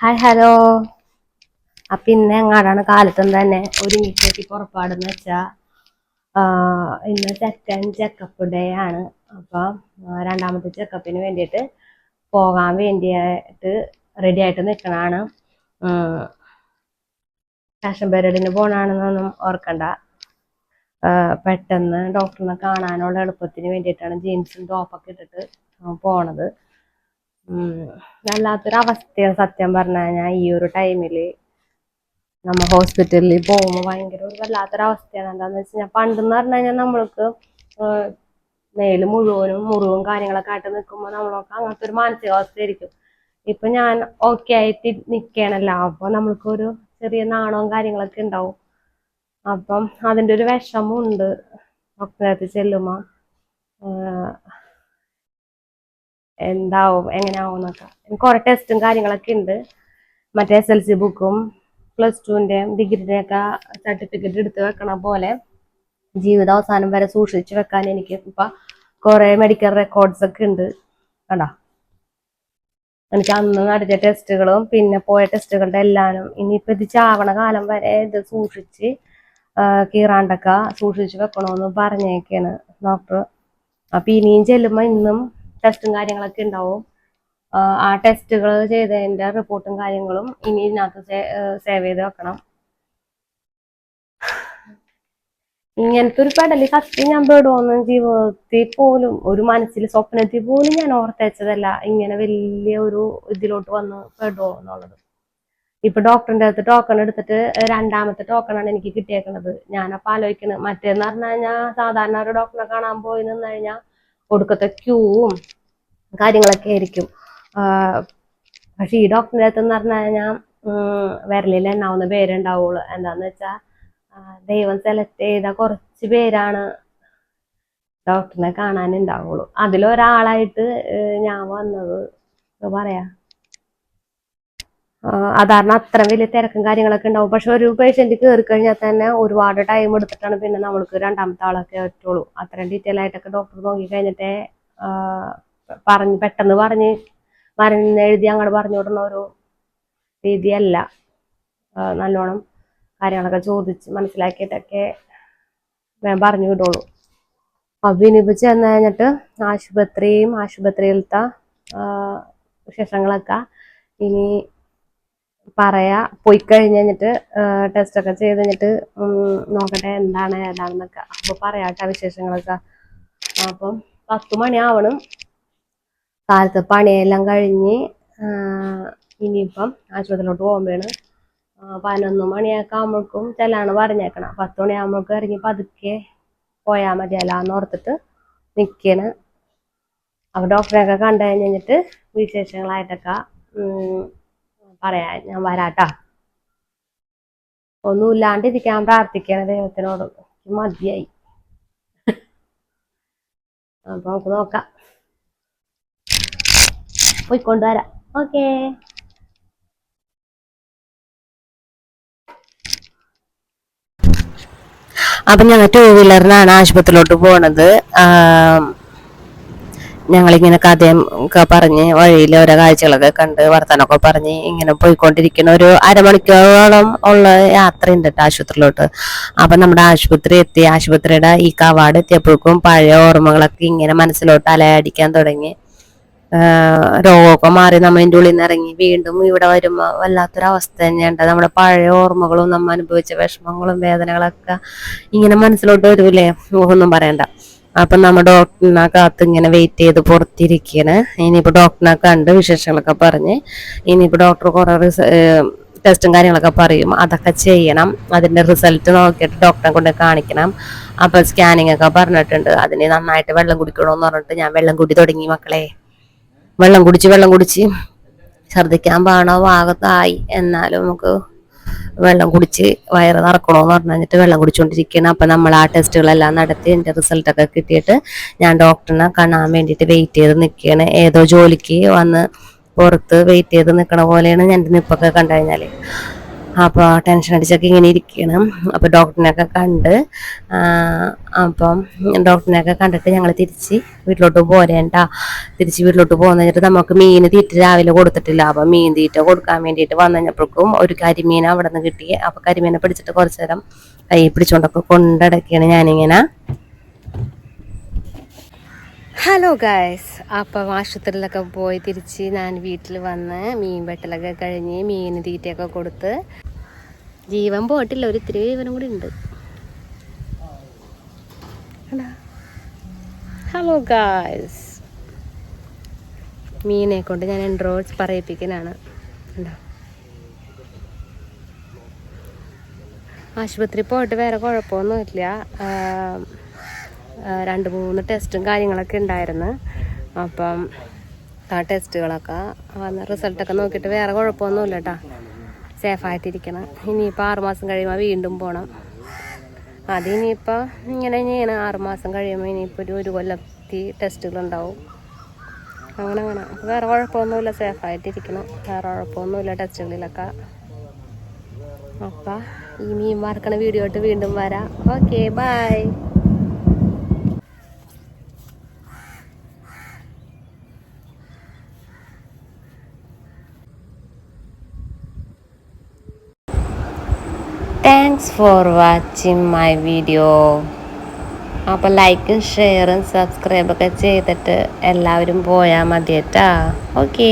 Hi hello അപ്പൊ ഇന്ന് എങ്ങാടാണ്? കാലത്തും തന്നെ? ഒരുങ്ങിക്കെട്ടി പുറപ്പാടെന്ന് വെച്ചാ ആ, ഇന്ന് സെക്കൻഡ് ചെക്കപ്പ് ഡേ ആണ്. അപ്പൊ രണ്ടാമത്തെ ചെക്കപ്പിന് വേണ്ടിയിട്ട് പോകാൻ വേണ്ടിയായിട്ട് റെഡി ആയിട്ട് നിൽക്കണാണ് ഫാഷൻ പരേഡിന് പോകണമെന്നൊന്നും ഓർക്കണ്ട. പെട്ടെന്ന് ഡോക്ടറിനെ കാണാനുള്ള എളുപ്പത്തിന് വേണ്ടിയിട്ടാണ് ജീൻസും ടോപ്പൊക്കെ ഇട്ടിട്ട് പോണത്. ഉം. വല്ലാത്തൊരു അവസ്ഥയാണ് സത്യം പറഞ്ഞു കഴിഞ്ഞാൽ ഈ ഒരു ടൈമിൽ നമ്മ ഹോസ്പിറ്റലിൽ പോകുമ്പോൾ ഭയങ്കര ഒരു വല്ലാത്തൊരു അവസ്ഥയാണ് എന്താന്ന് വെച്ച് കഴിഞ്ഞാൽ പണ്ടെന്ന് പറഞ്ഞു കഴിഞ്ഞാൽ നമ്മൾക്ക് മേൽ മുഴുവനും മുറിവും കാര്യങ്ങളൊക്കെ ആയിട്ട് നിൽക്കുമ്പോൾ നമ്മളൊക്കെ അങ്ങനത്തെ ഒരു മാനസികാവസ്ഥയായിരിക്കും. ഇപ്പൊ ഞാൻ ഓക്കെ ആയിട്ട് നിൽക്കണല്ലോ അപ്പൊ നമ്മൾക്കൊരു ചെറിയ നാണവും കാര്യങ്ങളൊക്കെ ഉണ്ടാവും. അപ്പം അതിന്റെ ഒരു വിഷമമുണ്ട് ഒക്കെ അടുത്ത് ചെല്ലുമ്പോൾ എന്താവും എങ്ങനെയാവും എന്നൊക്കെ കുറെ ടെസ്റ്റും കാര്യങ്ങളൊക്കെ ഉണ്ട്. മറ്റേ എസ് എൽ സി ബുക്കും പ്ലസ് ടുവിന്റെയും ഡിഗ്രിയുടെയും ഒക്കെ സർട്ടിഫിക്കറ്റ് എടുത്ത് വെക്കണ പോലെ ജീവിത അവസാനം വരെ സൂക്ഷിച്ചു വെക്കാൻ എനിക്ക് ഇപ്പൊ കുറെ മെഡിക്കൽ റെക്കോർഡ്സ് ഒക്കെ ഉണ്ട്. കണ്ടോ? എനിക്ക് അന്ന് നടത്തിയ ടെസ്റ്റുകളും പിന്നെ പോയ ടെസ്റ്റുകളുടെ എല്ലാനും ഇനിയിപ്പോ ഇത് ചാവണ കാലം വരെ ഇത് സൂക്ഷിച്ച് കീറാണ്ടൊക്കെ സൂക്ഷിച്ച് വെക്കണമെന്ന് പറഞ്ഞേക്കാണ് ഡോക്ടർ. അപ്പൊ ഇനിയും ചെല്ലുമ്പോ ഇന്നും ടെസ്റ്റും കാര്യങ്ങളൊക്കെ ഉണ്ടാവും. ആ, ടെസ്റ്റുകൾ ചെയ്തതിന്റെ റിപ്പോർട്ടും കാര്യങ്ങളും ഇനി ഇതിനകത്ത് സേവ് ചെയ്ത് വെക്കണം. ഇങ്ങനത്തെ ഒരു പെടൽ സത്യം ഞാൻ പെടുവോന്ന് ജീവിതത്തിൽ പോലും ഒരു മനസ്സിൽ സ്വപ്നത്തിൽ പോലും ഞാൻ ഓർത്തയച്ചതല്ല ഇങ്ങനെ വലിയ ഒരു ഇതിലോട്ട് വന്ന് പെടുവോ എന്നുള്ളത്. ഇപ്പൊ ഡോക്ടറിന്റെ അടുത്ത് ടോക്കൺ എടുത്തിട്ട് രണ്ടാമത്തെ ടോക്കണാണ് എനിക്ക് കിട്ടിയേക്കണത്. ഞാനപ്പോ ആലോചിക്കുന്നത് മറ്റേന്ന് പറഞ്ഞു കഴിഞ്ഞാൽ സാധാരണ ഒരു ഡോക്ടറെ കാണാൻ പോയി നിന്ന് കഴിഞ്ഞാൽ ഒടുക്കത്തെ ക്യൂവും കാര്യങ്ങളൊക്കെ ആയിരിക്കും. പക്ഷെ ഈ ഡോക്ടറിന്റെ അടുത്ത് എന്ന് പറഞ്ഞു കഴിഞ്ഞാൽ വിരലിൽ എണ്ണാവുന്ന പേരുണ്ടാവുള്ളൂ. എന്താന്ന് വെച്ചാ ദൈവം സെലക്ട് ചെയ്ത കുറച്ച് പേരാണ് ഡോക്ടറിനെ കാണാനുണ്ടാവുള്ളൂ. അതിലൊരാളായിട്ട് ഞാൻ വന്നത്. പറയാ അതാരണം അത്ര വലിയ തിരക്കും കാര്യങ്ങളൊക്കെ ഉണ്ടാവും. പക്ഷെ ഒരു പേഷ്യന്റ് കയറി കഴിഞ്ഞാൽ തന്നെ ഒരുപാട് ടൈം എടുത്തിട്ടാണ് പിന്നെ നമ്മൾക്ക് രണ്ടാമത്തെ ആളൊക്കെ പറ്റുള്ളൂ. അത്രയും ഡീറ്റെയിൽ ആയിട്ടൊക്കെ ഡോക്ടർ നോക്കി കഴിഞ്ഞിട്ടേ പറഞ്ഞ് പെട്ടെന്ന് പറഞ്ഞ് മരുന്ന് എഴുതി അങ്ങോട്ട് പറഞ്ഞു വിടുന്ന ഒരു രീതിയല്ല. നല്ലോണം കാര്യങ്ങളൊക്കെ ചോദിച്ച് മനസ്സിലാക്കിയിട്ടൊക്കെ ഞാൻ പറഞ്ഞു വിടുള്ളൂ. അപ്പൊ ഇനിയിപ്പോ ചെന്ന് കഴിഞ്ഞിട്ട് ആശുപത്രിയും ആശുപത്രിയിലത്തെ വിശേഷങ്ങളൊക്കെ ഇനി പറയാ പോയി കഴിഞ്ഞ് കഴിഞ്ഞിട്ട് ടെസ്റ്റ് ഒക്കെ ചെയ്ത് കഴിഞ്ഞിട്ട് നോക്കട്ടെ എന്താണ് ഏതാണെന്നൊക്കെ. അപ്പൊ പറയാട്ടെ വിശേഷങ്ങളൊക്കെ. അപ്പം പത്ത് മണിയാവണം. കാലത്ത് പണിയെല്ലാം കഴിഞ്ഞ് ഇനിയിപ്പം ആശുപത്രിയിലോട്ട് പോകുമ്പോഴാണ് പതിനൊന്ന് മണിയൊക്കെ ആകുമ്പോഴേക്കും ചെല്ലാണ് പറഞ്ഞേക്കണം. പത്ത് മണിയാകുമ്പോഴേക്കും ഇറങ്ങി പതുക്കെ പോയാൽ മതിയല്ലാന്ന് ഓർത്തിട്ട് നിൽക്കണ് അപ്പൊ ഡോക്ടറെയൊക്കെ കണ്ടു കഴിഞ്ഞിട്ട് വിശേഷങ്ങളായിട്ടൊക്കെ പറയാൻ ഞാൻ വരാട്ടാ. ഒന്നുമില്ലാണ്ടിരിക്കാൻ പ്രാർത്ഥിക്കണ ദൈവത്തിനോട്. മതിയായി. അപ്പൊ നമുക്ക് നോക്കാം. പോയിക്കൊണ്ടുവരാം ഓക്കേ. അപ്പൊ ഞങ്ങൾ ടൂ വീലറിനാണ് ആശുപത്രിയിലോട്ട് പോണത്. ആം, ഞങ്ങളിങ്ങനെ കഥയും ഒക്കെ പറഞ്ഞ് വഴിയിൽ ഓരോ കാഴ്ചകളൊക്കെ കണ്ട് വർത്തനമൊക്കെ പറഞ്ഞ് ഇങ്ങനെ പോയിക്കൊണ്ടിരിക്കുന്ന. ഒരു അരമണിക്കൂറോളം ഉള്ള യാത്ര ഉണ്ട് കേട്ടോ ആശുപത്രിയിലോട്ട്. അപ്പൊ നമ്മുടെ ആശുപത്രി എത്തി. ആശുപത്രിയുടെ ഈ കവാട് എത്തിയപ്പോഴേക്കും പഴയ ഓർമ്മകളൊക്കെ ഇങ്ങനെ മനസ്സിലോട്ട് അലയടിക്കാൻ തുടങ്ങി. രോഗമൊക്കെ മാറി നമ്മൾ ഉള്ളിൽ നിന്ന് ഇറങ്ങി. വീണ്ടും ഇവിടെ വരുമ്പോൾ വല്ലാത്തൊരവസ്ഥ തന്നെയുണ്ട്. നമ്മുടെ പഴയ ഓർമ്മകളും നമ്മൾ അനുഭവിച്ച വിഷമങ്ങളും വേദനകളൊക്കെ ഇങ്ങനെ മനസ്സിലോട്ട് വരൂലേ ഒന്നും പറയണ്ട. അപ്പൊ നമ്മൾ ഡോക്ടറിനെ കാത്ത് ഇങ്ങനെ വെയിറ്റ് ചെയ്ത് പുറത്തിരിക്കണ് ഇനിയിപ്പോൾ ഡോക്ടറിനെ കണ്ട് വിശേഷങ്ങളൊക്കെ പറഞ്ഞ് ഇനിയിപ്പോൾ ഡോക്ടർ കുറെ ടെസ്റ്റും കാര്യങ്ങളൊക്കെ പറയും. അതൊക്കെ ചെയ്യണം. അതിന്റെ റിസൾട്ട് നോക്കിയിട്ട് ഡോക്ടറെ കൊണ്ട് കാണിക്കണം. അപ്പോൾ സ്കാനിങ് ഒക്കെ പറഞ്ഞിട്ടുണ്ട്. അതിന് നന്നായിട്ട് വെള്ളം കുടിക്കണമെന്ന് പറഞ്ഞിട്ട് ഞാൻ വെള്ളം കുടി തുടങ്ങി മക്കളെ. വെള്ളം കുടിച്ച് വെള്ളം കുടിച്ച്. ഛർദ്ദിക്കാൻ പാണോ ഭാഗത്തായി എന്നാലും നമുക്ക് വെള്ളം കുടിച്ച് വയറ് നിറക്കണമെന്ന് പറഞ്ഞു കഴിഞ്ഞിട്ട് വെള്ളം കുടിച്ചുകൊണ്ടിരിക്കുകയാണ് അപ്പം നമ്മൾ ആ ടെസ്റ്റുകളെല്ലാം നടത്തി എന്റെ റിസൾട്ടൊക്കെ കിട്ടിയിട്ട് ഞാൻ ഡോക്ടറിനെ കാണാൻ വേണ്ടിയിട്ട് വെയിറ്റ് ചെയ്ത് നിൽക്കുകയാണ് ഏതോ ജോലിക്ക് വന്ന് പുറത്ത് വെയിറ്റ് ചെയ്ത് നിൽക്കണ പോലെയാണ് ഞാൻ നിപ്പൊക്കെ കണ്ടു കഴിഞ്ഞാൽ അപ്പോൾ ടെൻഷൻ അടിച്ചൊക്കെ ഇങ്ങനെ ഇരിക്കണം. അപ്പോൾ ഡോക്ടറിനെയൊക്കെ കണ്ട് അപ്പം ഡോക്ടറിനെയൊക്കെ കണ്ടിട്ട് ഞങ്ങൾ തിരിച്ച് വീട്ടിലോട്ട് പോരേണ്ട. തിരിച്ച് വീട്ടിലോട്ട് പോകുന്ന കഴിഞ്ഞിട്ട് നമുക്ക് മീൻ തീറ്റ രാവിലെ കൊടുത്തിട്ടില്ല. അപ്പം മീൻ തീറ്റ കൊടുക്കാൻ വേണ്ടിയിട്ട് വന്നു കഴിഞ്ഞപ്പോഴേക്കും ഒരു കരിമീൻ അവിടെ നിന്ന് കിട്ടി. അപ്പോൾ കരിമീനെ പിടിച്ചിട്ട് കുറച്ച് നേരം കൈ പിടിച്ചുകൊണ്ടൊക്കെ കൊണ്ടടക്കുകയാണ് ഞാനിങ്ങനെ. ഹലോ ഗായ്സ് അപ്പം ആശുപത്രിയിലൊക്കെ പോയി തിരിച്ച് ഞാൻ വീട്ടിൽ വന്ന് മീൻ വെട്ടലൊക്കെ കഴിഞ്ഞ് മീൻ തീറ്റയൊക്കെ കൊടുത്ത് ജീവൻ പോട്ടില്ല ഒരു ഇത്തിരി ജീവനും കൂടി ഉണ്ട്. ഹലോ ഗായ്സ് മീനെ കൊണ്ട് ഞാൻ എൻഡ്രോൾസ് പറയിപ്പിക്കാനാണ് ആശുപത്രി പോയിട്ട് വേറെ കുഴപ്പമൊന്നുമില്ല രണ്ട് മൂന്ന് ടെസ്റ്റും കാര്യങ്ങളൊക്കെ ഉണ്ടായിരുന്നു. അപ്പം ആ ടെസ്റ്റുകളൊക്കെ റിസൾട്ടൊക്കെ നോക്കിയിട്ട് വേറെ കുഴപ്പമൊന്നുമില്ല കേട്ടോ സേഫായിട്ടിരിക്കണം. ഇനിയിപ്പോൾ ആറുമാസം കഴിയുമ്പോൾ വീണ്ടും പോകണം അത് ഇനിയിപ്പോൾ ഇങ്ങനെ ഇങ്ങനെ ആറുമാസം കഴിയുമ്പോൾ ഇനിയിപ്പോൾ ഒരു ഒരു കൊല്ലത്തി ടെസ്റ്റുകളുണ്ടാവും. അങ്ങനെ അങ്ങനെ. അപ്പോൾ വേറെ കുഴപ്പമൊന്നുമില്ല. സേഫായിട്ടിരിക്കണം. വേറെ കുഴപ്പമൊന്നുമില്ല ടെസ്റ്റുകളിലൊക്കെ. അപ്പം ഈ മീൻ വറക്കണ വീഡിയോ ആയിട്ട് വീണ്ടും വരാം. Okay bye. Thanks for watching my video അപ്പോൾ ലൈക്കും ഷെയറും സബ്സ്ക്രൈബൊക്കെ ചെയ്തിട്ട് എല്ലാവരും പോയാൽ മതി കേട്ടാ ഓക്കേ